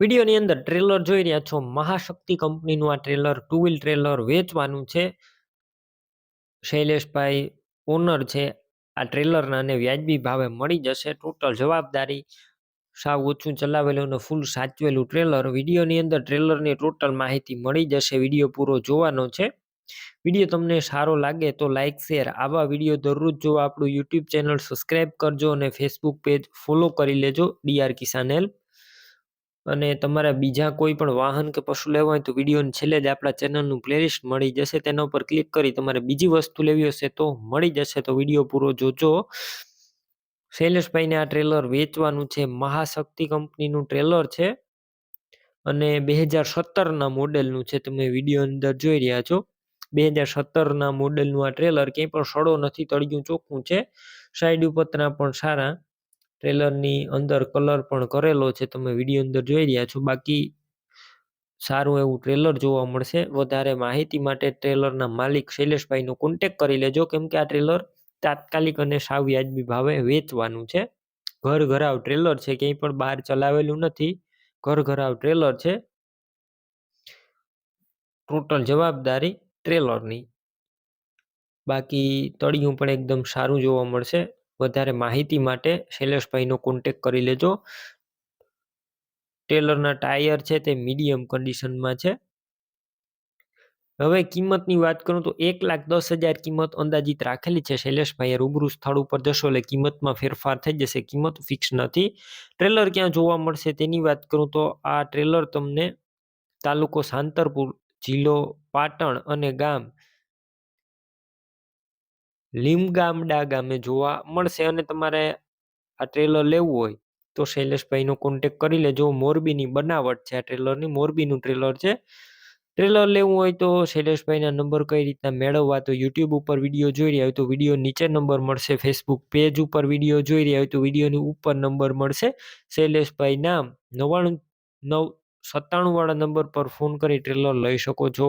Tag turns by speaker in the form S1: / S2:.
S1: વિડીયોની અંદર ટ્રેલર જોઈ રહ્યા છો. મહાશક્તિ કંપનીનું આ ટ્રેલર ટુ વ્હીલ ટ્રેલર વેચવાનું છે. શૈલેષભાઈ ઓનર છે. આ ટ્રેલરના અને વ્યાજબી ભાવે મળી જશે. ટોટલ જવાબદારી સાવ ઓછું ચલાવેલું અને ફૂલ સાચવેલું ટ્રેલર વિડીયોની અંદર ટ્રેલરની ટોટલ માહિતી મળી જશે. વીડિયો પૂરો જોવાનો છે. વીડિયો તમને સારો લાગે તો લાઇક શેર આવા વીડિયો દરરોજ જોવા આપણું યુટ્યુબ ચેનલ સબસ્ક્રાઈબ કરજો અને ફેસબુક પેજ ફોલો કરી લેજો. ડીઆર કિસાન હેલ્પ અને તમારા બીજા કોઈ પણ વાહન કે પશુ લેવા હોય તો વિડીયોની છેલ્લે જ આપણા ચેનલનું પ્લેલિસ્ટ મળી જશે. તેના ઉપર ક્લિક કરી તમારે બીજી વસ્તુ લેવી હશે તો મળી જશે. તો વીડિયો પૂરો જોજો. શૈલેષભાઈને આ ટ્રેલર વેચવાનું છે. મહાશક્તિ કંપનીનું ટ્રેલર છે. અને બે હજાર સત્તરના મોડેલનું છે. તમે વીડિયો અંદર જોઈ રહ્યા છો. બે હજાર સત્તરના મોડેલનું આ ટ્રેલર ક્યાંય પણ સડો નથી, તળિયું ચોખ્ખું છે. સાઈડ ઉપરના પણ સારા ટ્રેલરની અંદર કલર પણ કરેલો છે, તમે વીડિયો અંદર જોઈ રહ્યા છો. બાકી સારું એવું ટ્રેલર જોવા મળશે. વધારે માહિતી માટે ટ્રેલરના માલિક શૈલેષભાઈનો કોન્ટેક કરી લેજો, કેમ કે આ ટ્રેલર તાત્કાલિક અને સાવ વ્યાજબી ભાવે વેચવાનું છે. ઘર ઘરાવ ટ્રેલર છે, ક્યાંય પણ બહાર ચલાવેલું નથી. ઘર ઘરાવ ટ્રેલર છે. ટોટલ જવાબદારી ટ્રેલરની. બાકી તળિયું પણ એકદમ સારું જોવા મળશે. વધારે માહિતી માટે શૈલેષભાઈનો કોન્ટેક કરી લેજો. ટેલરના ટાયર છે તે મીડિયમ કન્ડિશનમાં છે. હવે કિંમતની વાત કરું તો એક લાખ દસ હજાર કિંમત અંદાજિત રાખેલી છે. શૈલેષભાઈએ રૂબરૂ સ્થળ ઉપર જશો એટલે કિંમતમાં ફેરફાર થઈ જશે. કિંમત ફિક્સ નથી. ટ્રેલર ક્યાં જોવા મળશે તેની વાત કરું તો આ ટ્રેલર તમને તાલુકો સાંતરપુર, જિલ્લો પાટણ અને ગામ લીમગામડા ગામે જોવા મળશે અને તમારે આ ટ્રેલર લેવું હોય, તો શૈલેષભાઈનો કોન્ટેક કરી લેજો. મોરબીની બનાવટ છે આ ટ્રેલરની મોરબીનું ટ્રેલર છે. ટ્રેલર લેવું હોય તો શૈલેષભાઈના નંબર કઈ રીતના મેળવવા? તો યુટ્યુબ ઉપર વીડિયો જોઈ રહ્યા હોય તો વીડિયો નીચે નંબર મળશે. ફેસબુક પેજ ઉપર વીડિયો જોઈ રહ્યા હોય તો વિડીયોની ઉપર નંબર મળશે. શૈલેષભાઈ નામ નવ્વાણું નવ, સત્તાણું વાળા નંબર પર ફોન કરી ટ્રેલર લઈ શકો છો.